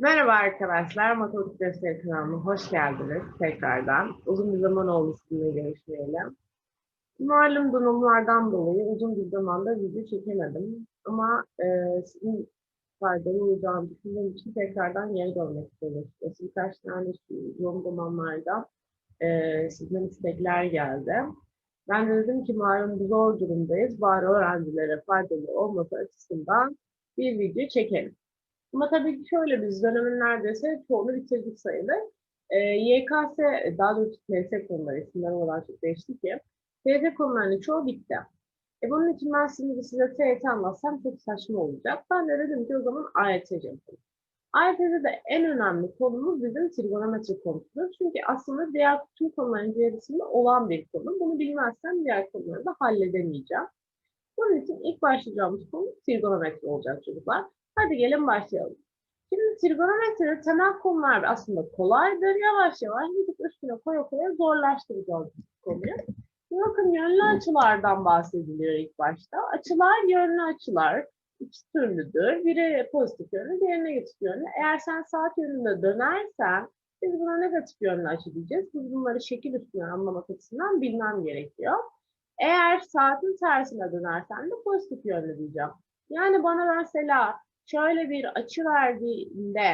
Merhaba arkadaşlar, Matematik Dersleri kanalına hoş geldiniz tekrardan. Uzun bir zaman oldu sizinle görüşmeyelim. Malum durumlardan dolayı uzun bir zamanda video çekemedim. Ama e, sizin faydalı olacağını düşündüğüm için tekrardan geri dönmek istedim. Birkaç tane yoğun zamanlarda e, sizden istekler geldi. Ben de dedim ki malum zor durumdayız. Bari öğrencilere faydalı olması açısından bir video çekelim. Ama tabii ki şöyle biz dönemin neredeyse çoğunu bitirdik sayılır. E, YKS, daha doğrusu TS konuları isimler olarak çok değişti ki. TS konularının çoğu bitti. E bunun için ben şimdi size TYT anlatsam çok saçma olacak. Ben de dedim ki o zaman AYT yapalım. AYT'de de en önemli konumuz bizim trigonometri konusudur. Çünkü aslında diğer tüm konuların içerisinde olan bir konu. Bunu bilmezsem diğer konuları da halledemeyeceğim. Bunun için ilk başlayacağımız konu trigonometri olacak çocuklar. Hadi gelin başlayalım. Şimdi trigonometride temel konular aslında kolaydır. Yavaş yavaş gidip üstüne koya koya zorlaştıracağız konuyu. Bakın yönlü açılardan bahsediliyor ilk başta. Açılar yönlü açılar. İki türlüdür. Biri pozitif yönlü, diğeri negatif yönlü. Eğer sen saat yönünde dönersen biz buna negatif yönlü açı diyeceğiz. Biz bunları şekil üstüne anlamak açısından bilmem gerekiyor. Eğer saatin tersine dönersen de pozitif yönlü diyeceğim. Yani bana mesela şöyle bir açı verdiğinde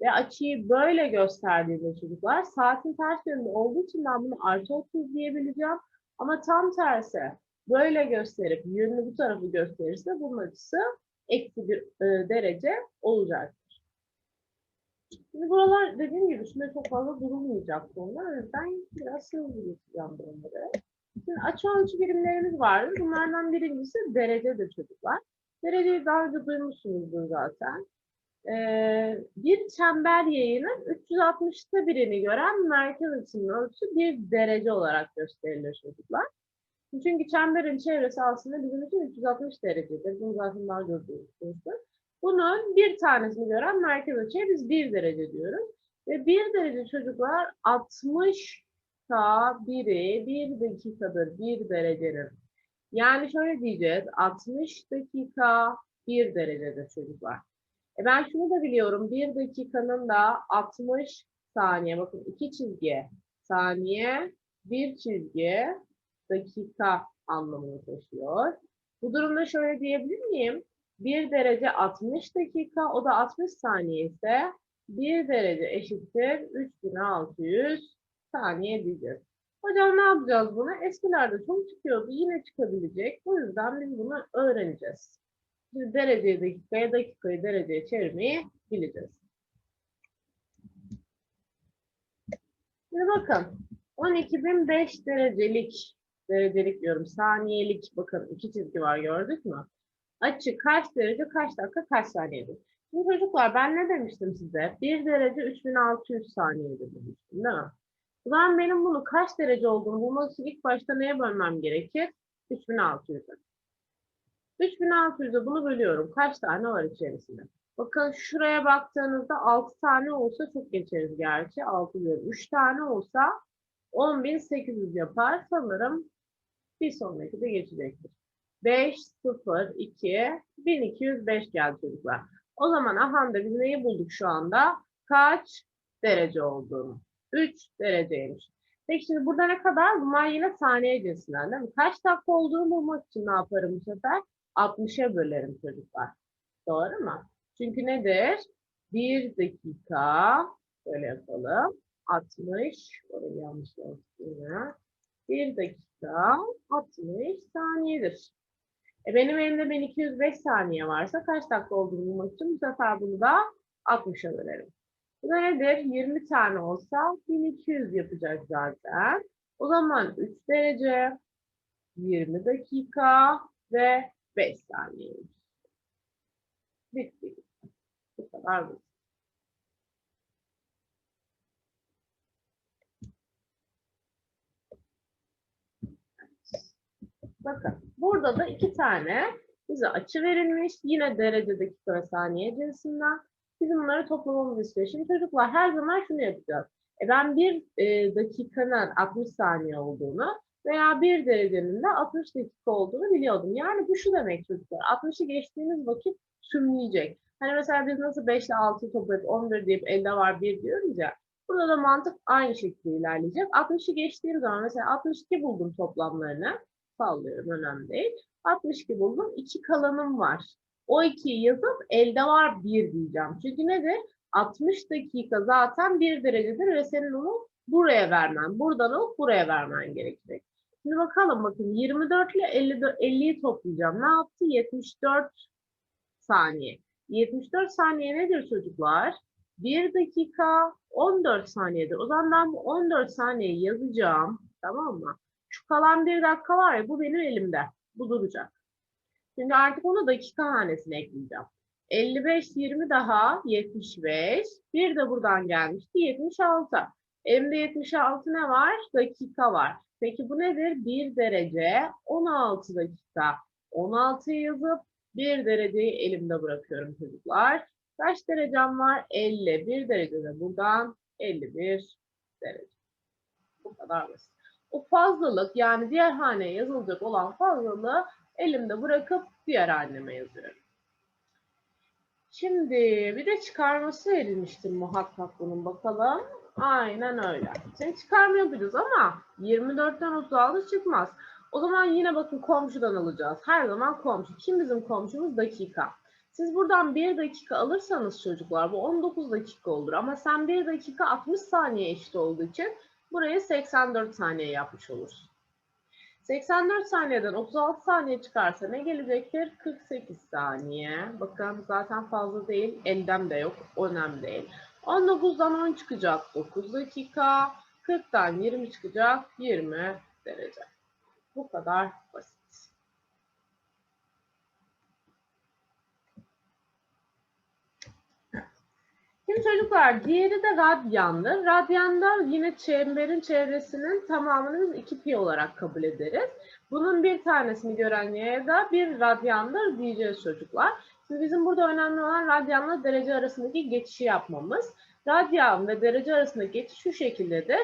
ve açıyı böyle gösterdiğinde çocuklar saatin ters yönünde olduğu için ben bunu artı 30 diyebileceğim. Ama tam tersi böyle gösterip yönünü bu tarafı gösterirse bunun açısı eksi bir e, derece olacaktır. Şimdi buralar dediğim gibi üstünde çok fazla durulmayacak konular. O biraz hızlı geçeceğim bunları. Şimdi açı ölçü birimlerimiz vardır. Bunlardan birincisi derecedir çocuklar. Dereceyi daha önce duymuşsunuzdur zaten. Ee, bir çember yayının 360'ta birini gören merkez açının ölçüsü bir derece olarak gösterilir çocuklar. Çünkü çemberin çevresi aslında bizim için 360 derecedir. Bunu zaten daha duymuşsunuzdur. Bunun bir tanesini gören merkez açıya biz bir derece diyoruz. Ve bir derece çocuklar 60 ta biri bir dakikadır bir derecenin yani şöyle diyeceğiz. 60 dakika 1 derecedir çocuklar. E ben şunu da biliyorum. 1 dakikanın da 60 saniye. Bakın iki çizgi. Saniye, bir çizgi, dakika anlamını taşıyor. Bu durumda şöyle diyebilir miyim? 1 derece 60 dakika, o da 60 saniye ise 1 derece eşittir 3600 saniye diyeceğiz. Hocam ne yapacağız bunu? Eskilerde çok çıkıyordu. Yine çıkabilecek. O yüzden biz bunu öğreneceğiz. Biz dereceyi dakikaya, dakikayı dereceye çevirmeyi bileceğiz. Şimdi bakın. 12.005 derecelik derecelik diyorum. Saniyelik. Bakın iki çizgi var gördük mü? Açı kaç derece, kaç dakika, kaç saniyedir? Şimdi çocuklar ben ne demiştim size? 1 derece 3600 saniyedir demiştim değil mi? Zaman benim bunu kaç derece olduğunu bulmak için ilk başta neye bölmem gerekir? 3600'e. 3600'e bunu bölüyorum. Kaç tane var içerisinde? Bakın şuraya baktığınızda 6 tane olsa çok geçeriz gerçi. 6 diyorum. 3 tane olsa 10.800 yapar. Sanırım bir sonraki de geçecektir. 5, 0, 2, 1205 geldi çocuklar. O zaman aha da biz neyi bulduk şu anda? Kaç derece olduğunu. 3 dereceymiş. Peki şimdi burada ne kadar? Bunlar yine saniye cinsinden değil mi? Kaç dakika olduğunu bulmak için ne yaparım bu sefer? 60'a bölerim çocuklar. Doğru mu? Çünkü nedir? 1 dakika böyle yapalım. 60 orayı yanlış yazdım. 1 dakika 60 saniyedir. E benim elimde 1205 saniye varsa kaç dakika olduğunu bulmak için bu sefer bunu da 60'a bölerim. Bu da nedir? 20 tane olsa 1200 yapacak zaten. O zaman 3 derece, 20 dakika ve 5 saniye. Bitti. Bu kadar basit. Bakın burada da iki tane bize açı verilmiş. Yine derece dakika ve saniye cinsinden. Bizim bunları toplamamız istiyor. Şimdi çocuklar her zaman şunu yapacağız. E ben bir e, dakikanın 60 saniye olduğunu veya bir derecenin de 60 dakika olduğunu biliyordum. Yani bu şu demek çocuklar. 60'ı geçtiğiniz vakit tümleyecek. Hani mesela biz nasıl 5 ile 6'yı toplayıp 11 deyip elde var 1 diyoruz ya. Burada da mantık aynı şekilde ilerleyecek. 60'ı geçtiğim zaman mesela 62 buldum toplamlarını. Sallıyorum önemli değil. 62 buldum. 2 kalanım var. O 2'yi yazıp elde var 1 diyeceğim. Çünkü nedir? 60 dakika zaten 1 derecedir ve senin onu buraya vermen, buradan alıp buraya vermen gerekecek. Şimdi bakalım bakın 24 ile 50'yi toplayacağım. Ne yaptı? 74 saniye. 74 saniye nedir çocuklar? 1 dakika 14 saniyedir. O zaman ben bu 14 saniyeyi yazacağım. Tamam mı? Şu kalan 1 dakika var ya bu benim elimde. Bu duracak. Şimdi artık onu dakika hanesine ekleyeceğim. 55, 20 daha 75. Bir de buradan gelmişti 76. Elimde 76 ne var? Dakika var. Peki bu nedir? 1 derece 16 dakika. 16'yı yazıp 1 dereceyi elimde bırakıyorum çocuklar. Kaç derecem var? 50. 1 derece de buradan 51 derece. Bu kadar basit. O fazlalık yani diğer haneye yazılacak olan fazlalığı elimde bırakıp diğer haneme yazıyorum. Şimdi bir de çıkarması verilmiştir muhakkak bunun bakalım. Aynen öyle. Şimdi çıkarma yapacağız ama 24'ten 36 çıkmaz. O zaman yine bakın komşudan alacağız. Her zaman komşu. Kim bizim komşumuz? Dakika. Siz buradan 1 dakika alırsanız çocuklar bu 19 dakika olur. Ama sen 1 dakika 60 saniye eşit olduğu için burayı 84 saniye yapmış olursun. 84 saniyeden 36 saniye çıkarsa ne gelecektir? 48 saniye. Bakın zaten fazla değil. Elden de yok. Önemli değil. 19'dan 10 çıkacak 9 dakika. 40'tan 20 çıkacak 20 derece. Bu kadar basit. Şimdi çocuklar diğeri de radyandır. Radyanda yine çemberin çevresinin tamamını biz 2 pi olarak kabul ederiz. Bunun bir tanesini gören yere de bir radyandır diyeceğiz çocuklar. Şimdi bizim burada önemli olan radyanla derece arasındaki geçişi yapmamız. Radyan ve derece arasındaki geçiş şu şekildedir.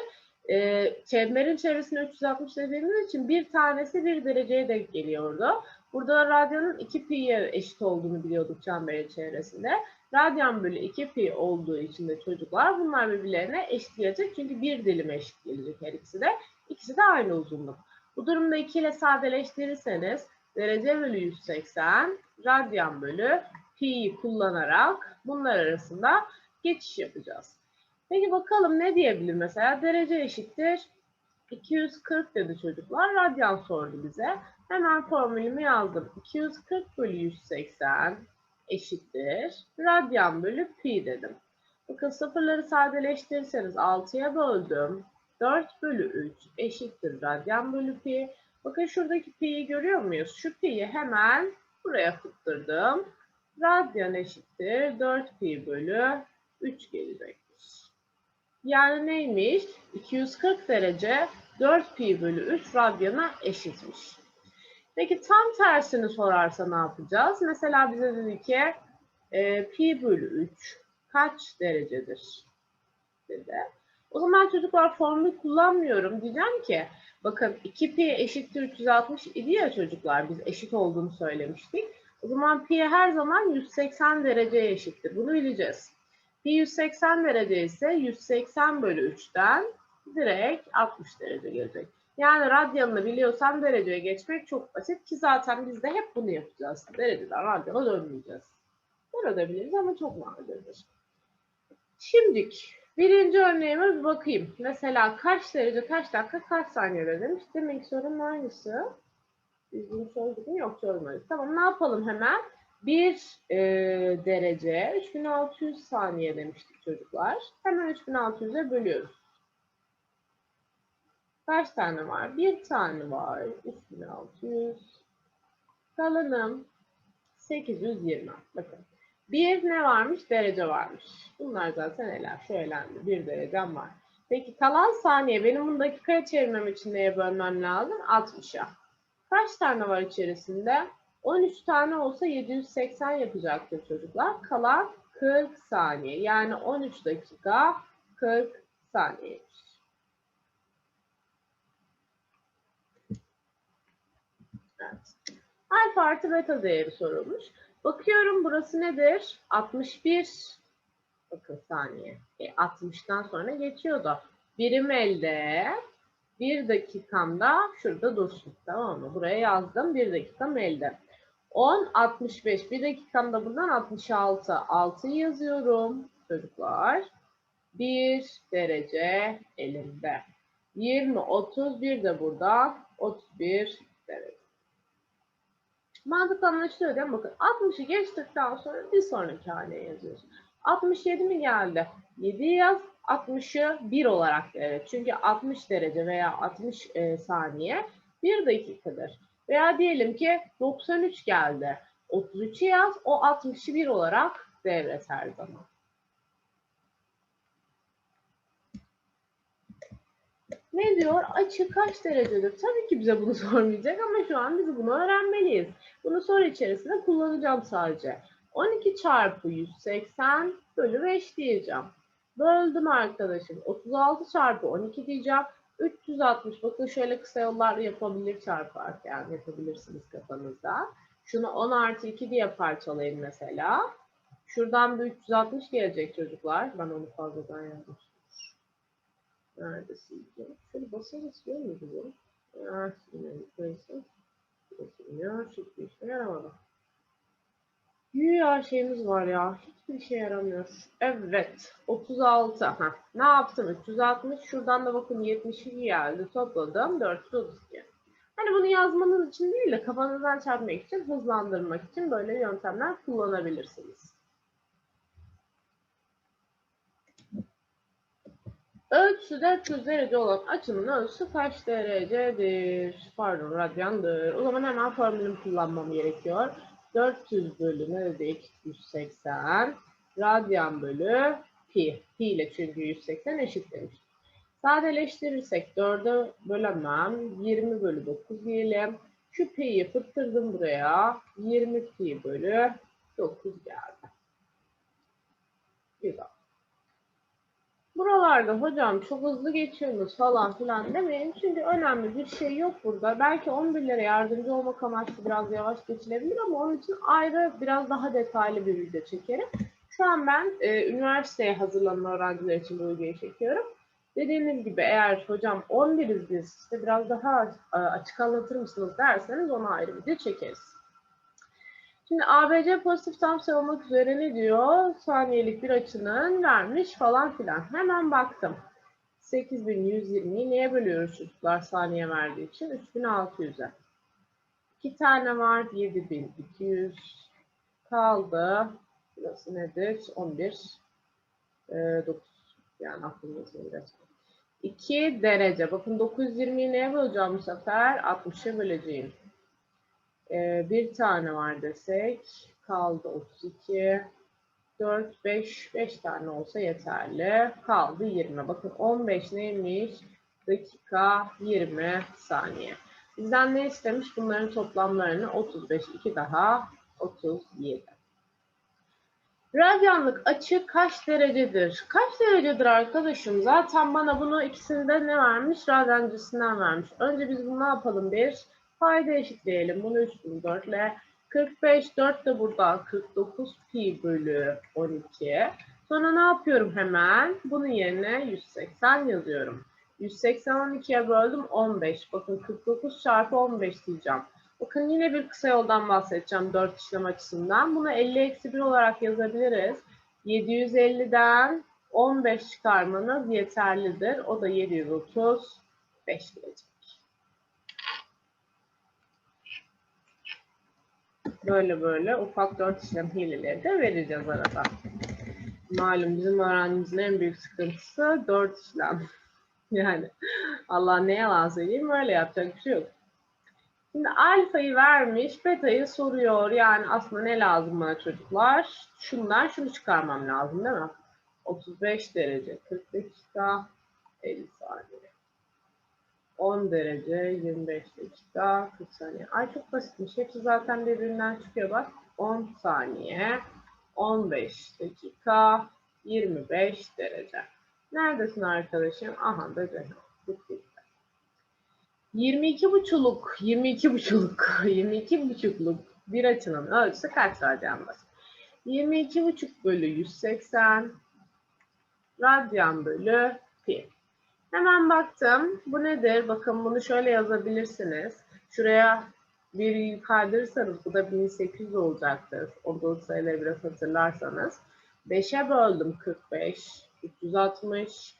Ee, çemberin çevresini 360 dediğimiz için bir tanesi bir dereceye denk geliyordu. Burada radyanın 2 pi'ye eşit olduğunu biliyorduk çemberin çevresinde. Radyan bölü 2 pi olduğu için de çocuklar bunlar birbirlerine eşit gelecek. Çünkü bir dilim eşit gelecek her ikisi de. İkisi de aynı uzunluk. Bu durumda 2 ile sadeleştirirseniz derece bölü 180 radyan bölü pi'yi kullanarak bunlar arasında geçiş yapacağız. Peki bakalım ne diyebilir mesela? Derece eşittir 240 dedi çocuklar. Radyan sordu bize. Hemen formülümü yazdım. 240 bölü 180 eşittir. Radyan bölü pi dedim. Bakın sıfırları sadeleştirirseniz 6'ya böldüm. 4 bölü 3 eşittir radyan bölü pi. Bakın şuradaki pi'yi görüyor muyuz? Şu pi'yi hemen buraya fıttırdım. Radyan eşittir 4 pi bölü 3 gelecektir. Yani neymiş? 240 derece 4 pi bölü 3 radyana eşitmiş. Peki tam tersini sorarsa ne yapacağız? Mesela bize dedi ki e, pi bölü 3 kaç derecedir? Dedi. O zaman çocuklar formülü kullanmıyorum. Diyeceğim ki bakın 2pi eşittir 360 idi ya çocuklar. Biz eşit olduğunu söylemiştik. O zaman pi her zaman 180 dereceye eşittir. Bunu bileceğiz. Pi 180 derece ise 180 bölü 3'ten direkt 60 derece gelecek. Yani radyanını biliyorsam dereceye geçmek çok basit ki zaten biz de hep bunu yapacağız. Dereceden radyana dönmeyeceğiz. Burada biliriz ama çok nadirdir. Şimdik birinci örneğime bir bakayım. Mesela kaç derece, kaç dakika, kaç saniyede demiş. Demek sorunun aynısı. Biz bunu çözdük mü? Yok çözmedik. Tamam ne yapalım hemen? 1 e, derece 3600 saniye demiştik çocuklar. Hemen 3600'e bölüyoruz. Kaç tane var? Bir tane var. 3600. Kalanım 820. Bakın. Bir ne varmış? Derece varmış. Bunlar zaten neler? Söylendi. Bir derecem var. Peki kalan saniye benim bunu dakikaya çevirmem için neye bölmem lazım? 60'a. Kaç tane var içerisinde? 13 tane olsa 780 yapacaktır çocuklar. Kalan 40 saniye. Yani 13 dakika 40 saniye. Alfa artı beta değeri sorulmuş. Bakıyorum burası nedir? 61. Bakın saniye. E, 60'tan sonra geçiyordu. Birim elde. Bir dakikamda şurada dursun. Tamam mı? Buraya yazdım. Bir dakikam elde. 10, 65. Bir dakikamda buradan 66. 6 yazıyorum çocuklar. 1 derece elimde. 20, 31 de burada. 31 derece. Mantık anlaşılıyor değil mi? Bakın 60'ı geçtikten sonra bir sonraki haneye yazıyorsun. 67 mi geldi? 7 yaz. 60'ı 1 olarak evet. Çünkü 60 derece veya 60 e, saniye 1 dakikadır. Veya diyelim ki 93 geldi. 33'ü yaz. O 60'ı 1 olarak devret her zaman. Ne diyor? Açı kaç derecedir? Tabii ki bize bunu sormayacak ama şu an biz bunu öğrenmeliyiz. Bunu soru içerisinde kullanacağım sadece. 12 çarpı 180 bölü 5 diyeceğim. Böldüm arkadaşım. 36 çarpı 12 diyeceğim. 360. Bakın şöyle kısa yollar yapabilir çarparken yapabilirsiniz kafanızda. Şunu 10 artı 2 diye parçalayın mesela. Şuradan bir 360 gelecek çocuklar. Ben onu fazladan yazmıştım. Neredesin? Şöyle basarız istiyor muydu bu? Ya, neyse. Basılmıyor. Hiçbir işe yaramadı. Güya şeyimiz var ya. Hiçbir işe yaramıyor. Evet. 36. Ha. Ne yaptım? 360. Şuradan da bakın 72 geldi. Topladım. 432. Hani bunu yazmanız için değil de kafanızdan çarpmak için, hızlandırmak için böyle yöntemler kullanabilirsiniz. Ölçüsü 400 derece olan açının ölçüsü kaç derecedir? Pardon, radyandır. O zaman hemen formülümü kullanmam gerekiyor. 400 bölü ne dedik? 180. Radyan bölü pi. Pi ile çünkü 180 eşit. Sadeleştirirsek 4'e bölemem. 20 bölü 9 diyelim. Şu pi'yi fıttırdım buraya. 20 pi bölü 9 geldi. Güzel. Buralarda hocam çok hızlı geçiyorsunuz falan filan demeyin. Çünkü önemli bir şey yok burada. Belki 11'lere yardımcı olmak amaçlı biraz yavaş geçilebilir ama onun için ayrı biraz daha detaylı bir video çekerim. Şu an ben e, üniversiteye hazırlanan öğrenciler için bu videoyu çekiyorum. Dediğiniz gibi eğer hocam 11'iz biz işte biraz daha e, açık anlatır mısınız derseniz ona ayrı video çekeriz. Şimdi ABC pozitif tam sayı olmak üzere ne diyor? Saniyelik bir açının vermiş falan filan. Hemen baktım. 8120'yi neye bölüyoruz çocuklar saniye verdiği için? 3600'e. 2 tane var. 7200 kaldı. Burası nedir? 11. E, 9. Yani aklımda biraz. 2 derece. Bakın 920'yi neye böleceğim bu sefer? 60'a böleceğim. Ee, bir tane var desek kaldı 32 4 5 5 tane olsa yeterli kaldı 20 bakın 15 neymiş dakika 20 saniye bizden ne istemiş bunların toplamlarını 35 2 daha 37 Radyanlık açı kaç derecedir? Kaç derecedir arkadaşım? Zaten bana bunu ikisinde ne vermiş? Radyancısından vermiş. Önce biz bunu ne yapalım? Bir Payda eşitleyelim. Bunu 3 bölü 4 ile 45, 4 de burada 49 pi bölü 12. Sonra ne yapıyorum hemen? Bunun yerine 180 yazıyorum. 180 12'ye böldüm 15. Bakın 49 çarpı 15 diyeceğim. Bakın yine bir kısa yoldan bahsedeceğim 4 işlem açısından. Bunu 50 eksi 1 olarak yazabiliriz. 750'den 15 çıkarmanız yeterlidir. O da 735 gelecek. Böyle böyle ufak dört işlem hileleri de vereceğiz arada. Malum bizim öğrencimizin en büyük sıkıntısı dört işlem. Yani Allah ne yalan söyleyeyim öyle yapacak bir şey yok. Şimdi alfayı vermiş, beta'yı soruyor. Yani aslında ne lazım bana çocuklar? Şundan şunu çıkarmam lazım değil mi? 35 derece, 40 dakika, 50 saniye. 10 derece, 25 dakika, 40 saniye. Ay çok basitmiş. Hepsi zaten birbirinden çıkıyor bak. 10 saniye, 15 dakika, 25 derece. Neredesin arkadaşım? Aha da Ceyhan. 22 buçuluk, 22 buçuluk, 22 buçukluk Bir açının ölçüsü kaç radyandır? 22,5 bölü 180 radyan bölü pi. Hemen baktım. Bu nedir? Bakın bunu şöyle yazabilirsiniz. Şuraya bir kaydırırsanız bu da 1800 olacaktır. Olduğu sayıları biraz hatırlarsanız. 5'e böldüm 45, 360.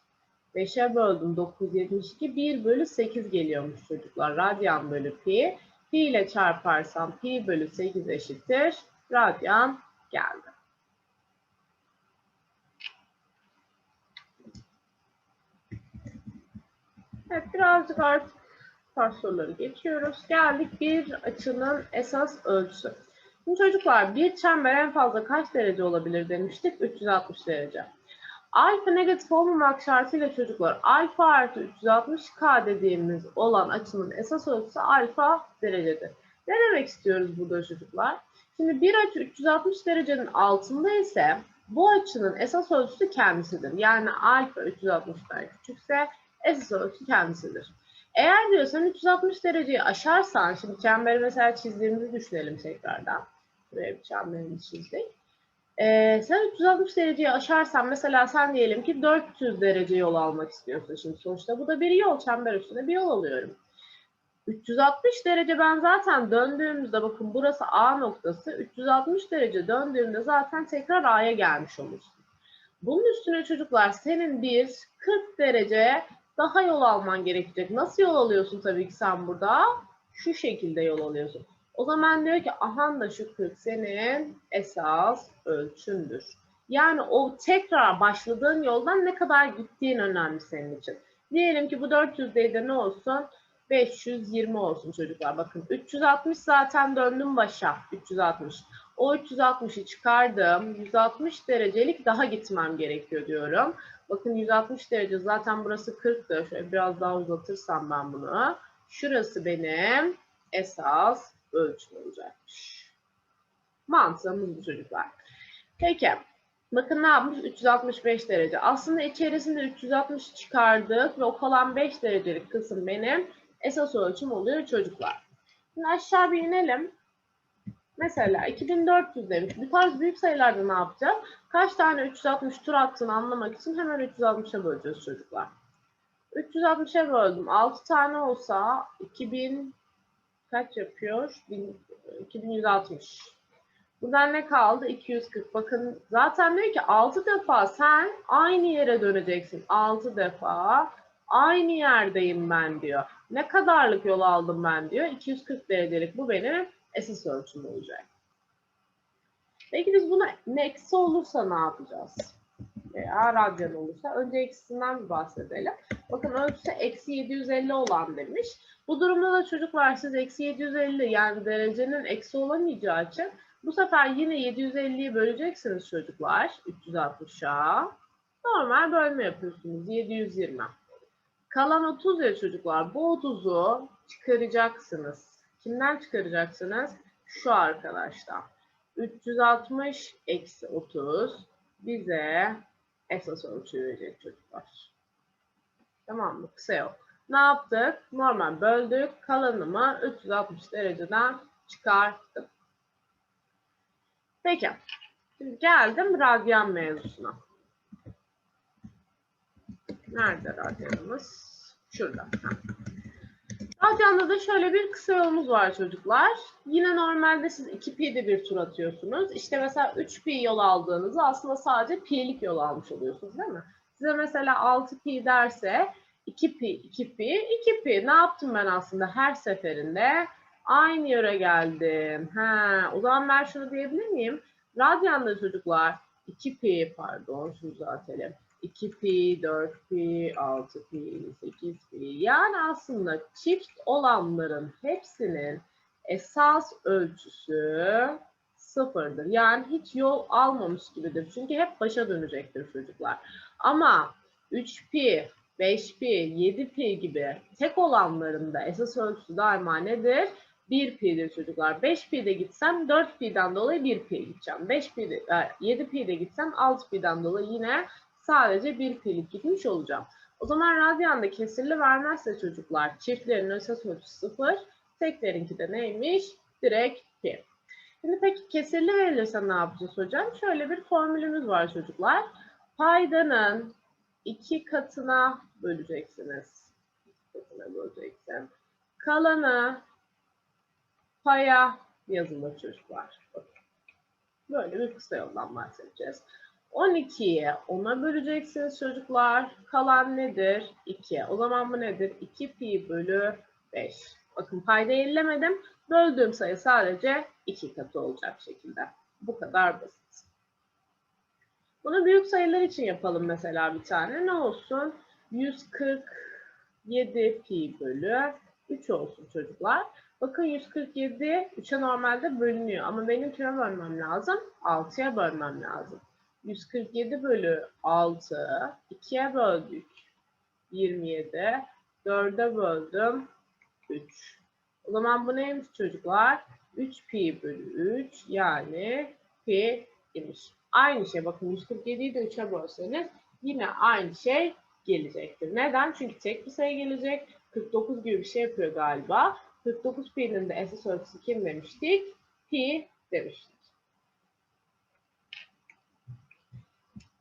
5'e böldüm 972. 1 bölü 8 geliyormuş çocuklar. Radyan bölü pi. Pi ile çarparsam pi bölü 8 eşittir. Radyan geldi. Evet birazcık artık tarz soruları geçiyoruz. Geldik bir açının esas ölçüsü. Şimdi çocuklar bir çember en fazla kaç derece olabilir demiştik? 360 derece. Alfa negatif olmamak şartıyla çocuklar alfa artı 360k dediğimiz olan açının esas ölçüsü alfa derecedir. Ne demek istiyoruz burada çocuklar? Şimdi bir açı 360 derecenin altında ise bu açının esas ölçüsü kendisidir. Yani alfa 360'dan küçükse esas ölçü kendisidir. Eğer diyorsan 360 dereceyi aşarsan, şimdi çemberi mesela çizdiğimizi düşünelim tekrardan. Buraya bir çemberimizi çizdik. Ee, sen 360 dereceyi aşarsan mesela sen diyelim ki 400 derece yol almak istiyorsun şimdi sonuçta. Bu da bir yol, çember üstünde bir yol alıyorum. 360 derece ben zaten döndüğümüzde bakın burası A noktası. 360 derece döndüğümde zaten tekrar A'ya gelmiş olursun. Bunun üstüne çocuklar senin bir 40 derece daha yol alman gerekecek. Nasıl yol alıyorsun tabii ki sen burada? Şu şekilde yol alıyorsun. O zaman diyor ki ahan da şu 40 senin esas ölçündür. Yani o tekrar başladığın yoldan ne kadar gittiğin önemli senin için. Diyelim ki bu 400'deydi ne olsun? 520 olsun çocuklar. Bakın 360 zaten döndüm başa. 360. O 360'ı çıkardım. 160 derecelik daha gitmem gerekiyor diyorum. Bakın 160 derece zaten burası 40'tı. Şöyle biraz daha uzatırsam ben bunu. Şurası benim esas ölçüm olacakmış. Mantığımız bu çocuklar. Peki. Bakın ne yapmış? 365 derece. Aslında içerisinde 360 çıkardık ve o kalan 5 derecelik kısım benim esas ölçüm oluyor çocuklar. Şimdi aşağı bir inelim. Mesela 2400 demiş. Bu tarz büyük sayılarda ne yapacağız? Kaç tane 360 tur attığını anlamak için hemen 360'a böleceğiz çocuklar. 360'a böldüm. 6 tane olsa 2000 kaç yapıyor? 2160. Buradan ne kaldı? 240. Bakın zaten diyor ki 6 defa sen aynı yere döneceksin. 6 defa aynı yerdeyim ben diyor. Ne kadarlık yol aldım ben diyor. 240 derecelik bu benim esas ölçüm olacak. Peki biz buna eksi olursa ne yapacağız? Veya radyan olursa. Önce eksisinden bir bahsedelim. Bakın ölçüsü eksi 750 olan demiş. Bu durumda da çocuklar siz eksi 750 yani derecenin eksi olamayacağı için bu sefer yine 750'yi böleceksiniz çocuklar 360'a. Normal bölme yapıyorsunuz 720. Kalan 30 ya çocuklar. Bu 30'u çıkaracaksınız. Kimden çıkaracaksınız? Şu arkadaştan. 360 eksi 30 bize esas ölçü verecek çocuklar. Tamam mı? Kısa yok. Ne yaptık? Normal böldük. Kalanımı 360 dereceden çıkarttım. Peki. Şimdi geldim radyan mevzusuna. Nerede radyanımız? Şurada. Radyanda da şöyle bir kısa yolumuz var çocuklar. Yine normalde siz 2 pi'de bir tur atıyorsunuz. İşte mesela 3 pi yol aldığınızda aslında sadece pi'lik yol almış oluyorsunuz değil mi? Size mesela 6 pi derse 2 pi, 2 pi, 2 pi. Ne yaptım ben aslında her seferinde? Aynı yere geldim. Ha, o zaman ben şunu diyebilir miyim? Radyanda çocuklar 2 pi pardon şunu düzeltelim. 2 pi, 4 pi, 6 pi, 8 pi. Yani aslında çift olanların hepsinin esas ölçüsü sıfırdır. Yani hiç yol almamış gibidir. Çünkü hep başa dönecektir çocuklar. Ama 3 pi, 5 pi, 7 pi gibi tek olanların da esas ölçüsü daima nedir? 1 pi'dir çocuklar. 5 pi'de gitsem 4 pi'den dolayı 1 pi gideceğim. 5 pi'de, 7 pi'de gitsem 6 pi'den dolayı yine sadece 1 pi'lik gitmiş olacağım. O zaman radyanda kesirli vermezse çocuklar çiftlerin esas ölçüsü 0, teklerinki de neymiş? Direkt pi. Şimdi peki kesirli verilirse ne yapacağız hocam? Şöyle bir formülümüz var çocuklar. Paydanın iki katına böleceksiniz. İki katına böleceksin. Kalanı paya yazılır çocuklar. Böyle bir kısa yoldan bahsedeceğiz. 12'yi 10'a böleceksiniz çocuklar. Kalan nedir? 2. O zaman bu nedir? 2 pi bölü 5. Bakın payda ellemedim. Böldüğüm sayı sadece 2 katı olacak şekilde. Bu kadar basit. Bunu büyük sayılar için yapalım mesela bir tane. Ne olsun? 147 pi bölü 3 olsun çocuklar. Bakın 147 3'e normalde bölünüyor ama benim kime bölmem lazım? 6'ya bölmem lazım. 147 bölü 6, 2'ye böldük. 27, 4'e böldüm. 3. O zaman bu neymiş çocuklar? 3 pi bölü 3 yani pi imiş. Aynı şey bakın 147'yi de 3'e bölseniz yine aynı şey gelecektir. Neden? Çünkü tek bir sayı gelecek. 49 gibi bir şey yapıyor galiba. 49 pi'nin de esas ölçüsü kim demiştik? Pi demiştik.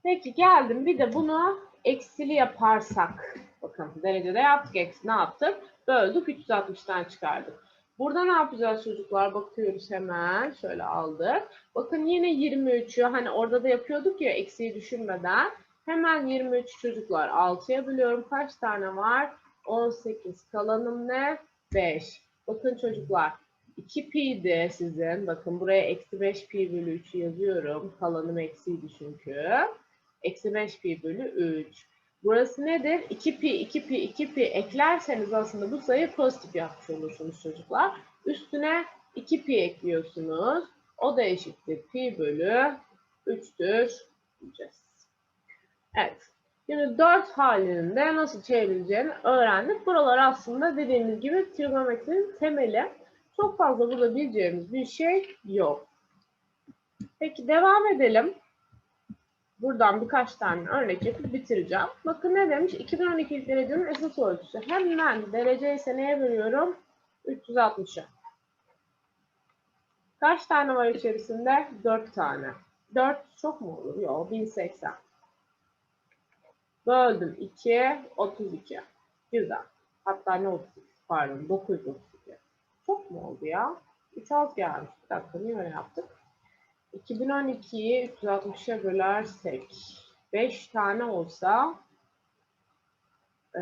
Peki geldim bir de bunu eksili yaparsak. Bakın derecede yaptık eksi ne yaptık? Böldük 360'tan çıkardık. Burada ne yapacağız çocuklar? Bakıyoruz hemen. Şöyle aldık. Bakın yine 23'ü hani orada da yapıyorduk ya eksiği düşünmeden. Hemen 23 çocuklar 6'ya bölüyorum. Kaç tane var? 18. Kalanım ne? 5. Bakın çocuklar 2 pi'di sizin. Bakın buraya eksi 5 pi bölü 3'ü yazıyorum. Kalanım eksiydi çünkü. Eksi 5 pi bölü 3. Burası nedir? 2 pi, 2 pi, 2 pi eklerseniz aslında bu sayıyı pozitif yapmış olursunuz çocuklar. Üstüne 2 pi ekliyorsunuz. O da eşittir pi bölü 3'tür diyeceğiz. Evet. Şimdi 4 halinin de nasıl çevrileceğini öğrendik. Buralar aslında dediğimiz gibi trigonometrinin temeli. Çok fazla burada bileceğimiz bir şey yok. Peki devam edelim. Buradan birkaç tane örnek yapıp bitireceğim. Bakın ne demiş? 2012 derecenin esas ölçüsü. Hemen derece ise neye bölüyorum? 360'a. Kaç tane var içerisinde? 4 tane. 4 çok mu olur? Yok 1080. Böldüm 2, 32. Güzel. Hatta ne 32? Pardon 932. Çok mu oldu ya? 3 az gelmiş. Bir dakika niye öyle yaptık? 2012'yi 360'a bölersek 5 tane olsa e,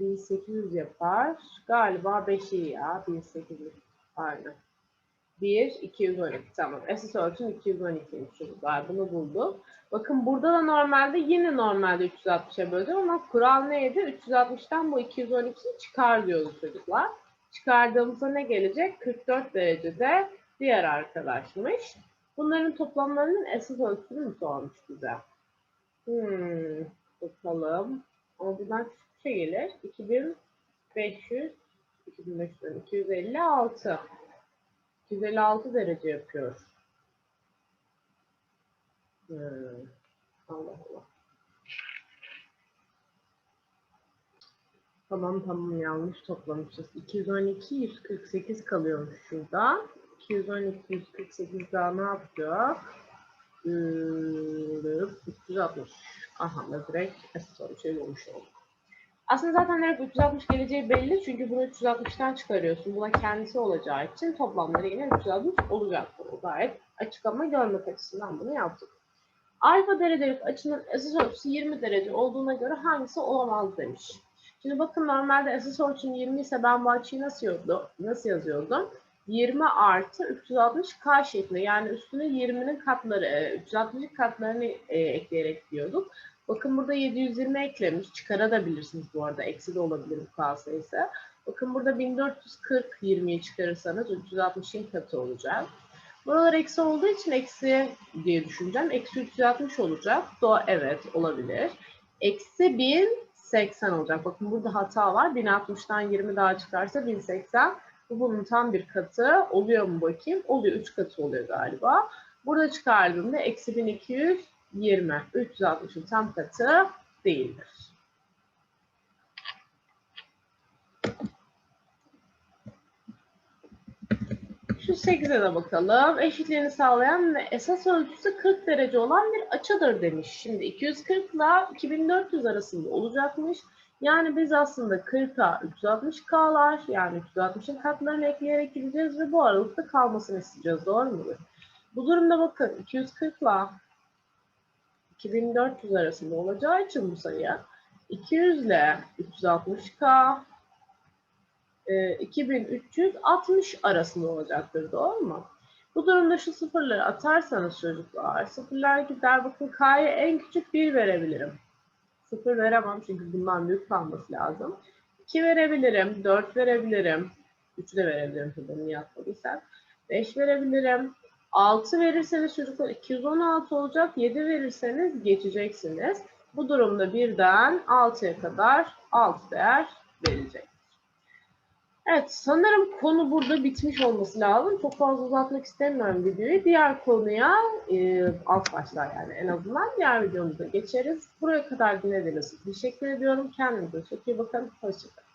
1800 yapar. Galiba 5 iyi ya. 1800. Aynen. 1, 212. Tamam. Esas ölçüm 212 çocuklar. Bunu bulduk. Bakın burada da normalde yine normalde 360'a böldüm ama kural neydi? 360'tan bu 212'yi çıkar diyoruz çocuklar. Çıkardığımızda ne gelecek? 44 derecede diğer arkadaşmış. Bunların toplamlarının esas ölçüsünü mü sormuş bize? Hmm, bakalım. Ama buradan küçük bir şey gelir. 2500, 2500, 256. 256 derece yapıyor. Hmm. Allah Allah. Tamam tamam yanlış toplamışız. 212, 148 kalıyormuş şurada. 212, 148 daha ne yapacak? Ee, 360. Aha da direkt esas ölçüye olmuş oldu. Aslında zaten direkt 360 geleceği belli çünkü bunu 360'tan çıkarıyorsun. Buna kendisi olacağı için toplamları yine 360 olacaktır. O gayet açık ama görmek açısından bunu yaptık. Alfa derecelik açının esas ölçüsü 20 derece olduğuna göre hangisi olamaz demiş. Şimdi bakın normalde esas ölçüm 20 ise ben bu açıyı nasıl, yazıyordum? nasıl yazıyordum? 20 artı 360 k şeklinde yani üstüne 20'nin katları, 360'ın katlarını e, ekleyerek diyorduk. Bakın burada 720 eklemiş. Çıkarabilirsiniz bu arada. Eksi de olabilir bu k sayısı. Bakın burada 1440 20'yi çıkarırsanız 360'ın katı olacak. Buralar eksi olduğu için eksi diye düşüneceğim. Eksi 360 olacak. Do evet olabilir. Eksi 1080 olacak. Bakın burada hata var. 1060'dan 20 daha çıkarsa 1080. Bu bunun tam bir katı. Oluyor mu bakayım? Oluyor. 3 katı oluyor galiba. Burada çıkardığımda eksi 1220. 360'ın tam katı değildir. 308'e de bakalım. Eşitliğini sağlayan ve esas ölçüsü 40 derece olan bir açıdır demiş. Şimdi 240 ile 2400 arasında olacakmış. Yani biz aslında 40'a 360K'lar yani 360'ın katlarını ekleyerek gideceğiz ve bu aralıkta kalmasını isteyeceğiz. Doğru mudur? Bu durumda bakın 240 ile 2400 arasında olacağı için bu sayı 200 ile 360K e, 2360 arasında olacaktır. Doğru mu? Bu durumda şu sıfırları atarsanız çocuklar, sıfırlar gider. Bakın K'ya en küçük 1 verebilirim. Sıfır veremem çünkü bundan büyük kalması lazım. 2 verebilirim, 4 verebilirim. 3'ü de verebilirim tabii niye atmadıysak. 5 verebilirim. 6 verirseniz çocuklar 216 olacak. 7 verirseniz geçeceksiniz. Bu durumda birden 6'ya kadar 6 değer verilecek. Evet, sanırım konu burada bitmiş olması lazım. Çok fazla uzatmak istemiyorum videoyu. Diğer konuya e, alt başlar yani en azından diğer videomuzda geçeriz. Buraya kadar dinlediğiniz için teşekkür ediyorum. Kendinize çok iyi bakın. Hoşçakalın.